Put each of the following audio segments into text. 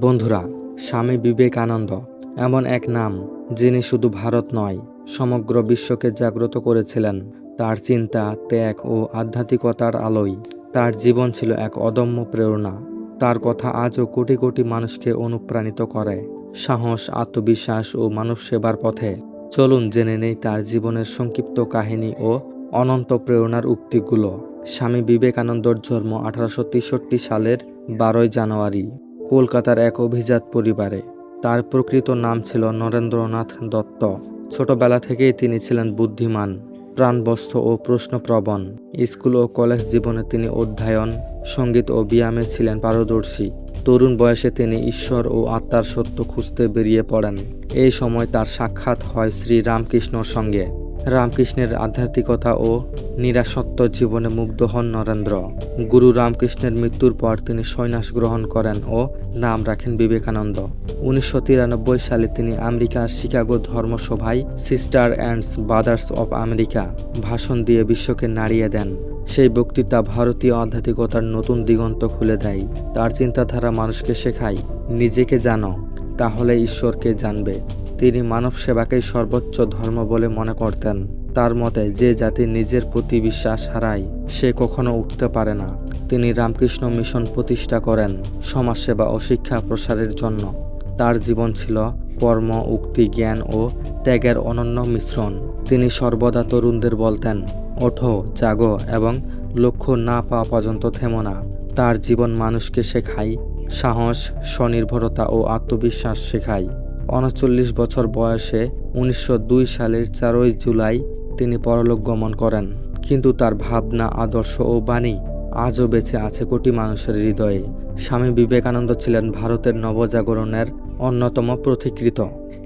বন্ধুরা, স্বামী বিবেকানন্দ এমন এক নাম যিনি শুধু ভারত নয়, সমগ্র বিশ্বকে জাগ্রত করেছিলেন। তার চিন্তা, ত্যাগ ও আধ্যাত্মিকতার আলোয় তার জীবন ছিল এক অদম্য প্রেরণা। তার কথা আজও কোটি কোটি মানুষকে অনুপ্রাণিত করে। সাহস, আত্মবিশ্বাস ও মানব সেবার পথে চলুন জেনে নেই তার জীবনের সংক্ষিপ্ত কাহিনী ও অনন্ত প্রেরণার উক্তিগুলো। স্বামী বিবেকানন্দর জন্ম আঠারোশো তেষট্টি সালের বারোই জানুয়ারি। কলকাতার এক অভিজাত পরিবারে। তার প্রকৃত নাম ছিল নরেন্দ্রনাথ দত্ত। ছোটবেলা থেকেই তিনি ছিলেন বুদ্ধিমান, প্রাণবস্ত ও প্রশ্নপ্রবণ। স্কুল ও কলেজ জীবনে তিনি অধ্যয়ন, সংগীত ও ব্যায়ামে ছিলেন পারদর্শী। তরুণ বয়সে তিনি ঈশ্বর ও আত্মার সত্য খুঁজতে বেরিয়ে পড়েন। এই সময় তার সাক্ষাৎ হয় শ্রী রামকৃষ্ণর সঙ্গে। রামকৃষ্ণের আধ্যাত্মিকতা ও নিরাসত্ব জীবনে মুগ্ধ হন নরেন্দ্র। গুরু রামকৃষ্ণের মৃত্যুর পর তিনি সন্ন্যাস গ্রহণ করেন ও নাম রাখেন বিবেকানন্দ। উনিশশো তিরানব্বই সালে তিনি আমেরিকার Chicago ধর্মসভায় sister and brothers of America ভাষণ দিয়ে বিশ্বকে নাড়িয়ে দেন। সেই বক্তৃতা ভারতীয় আধ্যাত্মিকতার নতুন দিগন্ত খুলে দেয়। তার চিন্তাধারা মানুষকে শেখায়, নিজেকে জানো, তাহলে ঈশ্বরকে জানবে। তিনি মানব সেবাকেই সর্বোচ্চ ধর্ম বলে মনে করতেন। তার মতে যে জাতি নিজের প্রতি বিশ্বাস হারায়, সে কখনো উঠতে পারে না। তিনি রামকৃষ্ণ মিশন প্রতিষ্ঠা করেন সমাজসেবা ও শিক্ষা প্রসারের জন্য। তার জীবন ছিল কর্ম, উক্তি, জ্ঞান ও ত্যাগের অনন্য মিশ্রণ। তিনি সর্বদা তরুণদের বলতেন, ওঠো, জাগো এবং লক্ষ্য না পাওয়া পর্যন্ত থেমো না। তার জীবন মানুষকে শেখায়, সাহস, স্বনির্ভরতা ও আত্মবিশ্বাস শেখায়। উনচল্লিশ বছর বয়সে উনিশশো দুই সালের চারই জুলাই তিনি পরলোক গমন করেন, কিন্তু তার ভাবনা, আদর্শ ও বাণী আজও বেঁচে আছে কোটি মানুষের হৃদয়ে। স্বামী বিবেকানন্দ ছিলেন ভারতের নবজাগরণের অন্যতম প্রতিকৃত।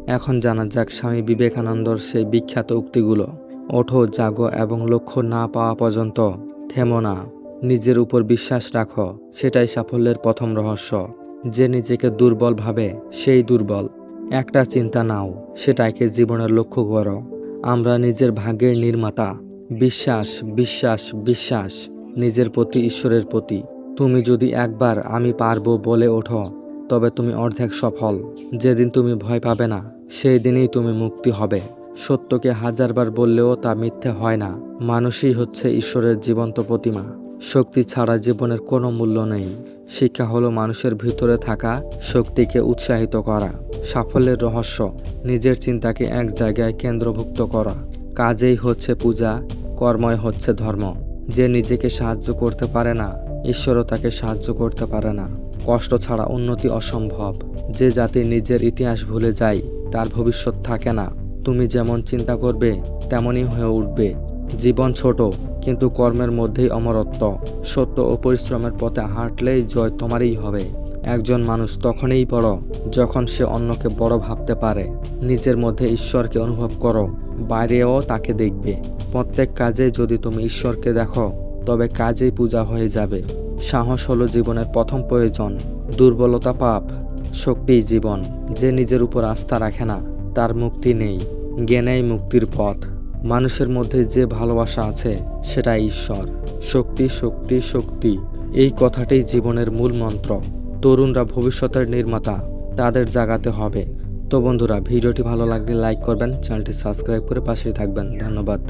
এখন জানা যাক স্বামী বিবেকানন্দর সেই বিখ্যাত উক্তিগুলো। ওঠো, জাগো এবং লক্ষ্য না পাওয়া পর্যন্ত থেমো না। নিজের উপর বিশ্বাস রাখো, সেটাই সাফল্যের প্রথম রহস্য। যে নিজেকে দুর্বল ভাবে, সেই দুর্বল। একটা চিন্তা নাও, সেটাকে জীবনের লক্ষ্য করো। আমরা নিজের ভাগ্যের নির্মাতা। বিশ্বাস বিশ্বাস বিশ্বাস, নিজের প্রতি, ঈশ্বরের প্রতি। তুমি যদি একবার আমি পারব বলে ওঠো, তবে তুমি অর্ধেক সফল। যেদিন তুমি ভয় পাবে না, সেই দিনই তুমি মুক্তি হবে। সত্যকে হাজারবার বললেও তা মিথ্যে হয় না। মানুষই হচ্ছে ঈশ্বরের জীবন্ত প্রতিমা। শক্তি ছাড়া জীবনের কোনো মূল্য নেই। শিক্ষা হলো মানুষের ভিতরে থাকা শক্তিকে উৎসাহিত করা, সাফল্যের রহস্য, নিজের চিন্তাকে এক জায়গায় কেন্দ্রভুক্ত করা। কাজেই হচ্ছে পূজা, কর্মই হচ্ছে ধর্ম। যে নিজেকে সাহায্য করতে পারে না, ঈশ্বরও তাকে সাহায্য করতে পারে না। কষ্ট ছাড়া উন্নতি অসম্ভব। যে জাতি নিজের ইতিহাস ভুলে যায়, তার ভবিষ্যৎ থাকে না। তুমি যেমন চিন্তা করবে, তেমনই হয়ে উঠবে। জীবন ছোট, কিন্তু কর্মের মধ্যেই অমরত্ব। সত্য ও পরিশ্রমের পথে হাঁটলেই জয় তোমারই হবে। একজন মানুষ তখনই বড়, যখন সে অন্যকে বড় ভাবতে পারে। নিজের মধ্যে ঈশ্বরকে অনুভব করো, বাইরেও তাকে দেখবে। প্রত্যেক কাজে যদি তুমি ঈশ্বরকে দেখো, তবে কাজেই পূজা হয়ে যাবে। সাহস হলো জীবনের প্রথম প্রয়োজন। দুর্বলতা পাপ শক্তিই জীবন। যে নিজের উপর আস্থা রাখে না, তার মুক্তি নেই। জ্ঞানেই মুক্তির পথ। মানুষের মধ্যে যে ভালোবাসা আছে সেটা ঈশ্বর। শক্তি শক্তি শক্তি। এই কথাটাই জীবনের মূল মন্ত্র। তরুণরা ভবিষ্যতের নির্মাতা, তাদের জাগাতে হবে। তো বন্ধুরা, ভিডিওটি ভালো লাগলে লাইক করবেন, চ্যানেলটি সাবস্ক্রাইব করে পাশেই থাকবেন। ধন্যবাদ।